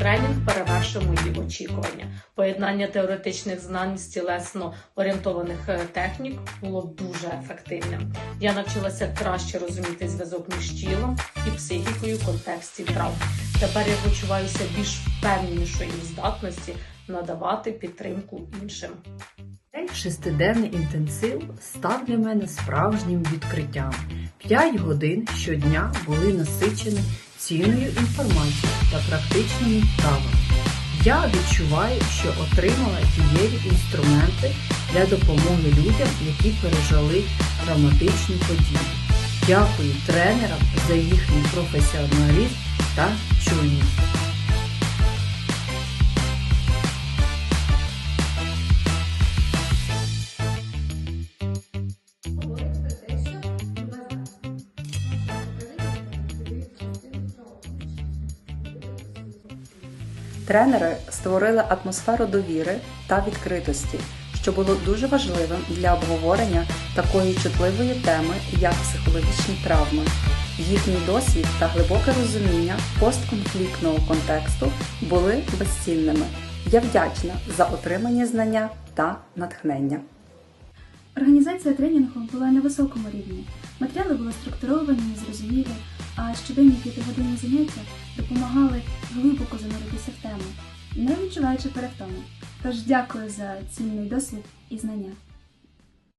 Тренінг перевершив мої очікування. Поєднання теоретичних знань з тілесно орієнтованих е, технік було дуже ефективним. Я навчилася краще розуміти зв'язок між тілом і психікою в контексті травм. Тепер я почуваюся більш впевненішою в здатності надавати підтримку іншим. Шестиденний інтенсив став для мене справжнім відкриттям. П'ять годин щодня були насичені цінною інформацією та практичними вправами. Я відчуваю, що отримала дієві інструменти для допомоги людям, які пережили травматичні події. Дякую тренерам за їхній професіоналізм та чуйність. Тренери створили атмосферу довіри та відкритості, що було дуже важливим для обговорення такої чутливої теми, як психологічні травми. Їхній досвід та глибоке розуміння постконфліктного контексту були безцінними. Я вдячна за отримані знання та натхнення. Організація тренінгу була на високому рівні. Матеріали були структуровані і зрозумілі, а щоденні п'ятигодинні заняття допомагали глибоко зануритися в тему, не відчуваючи перевтому. Тож дякую за цінний досвід і знання.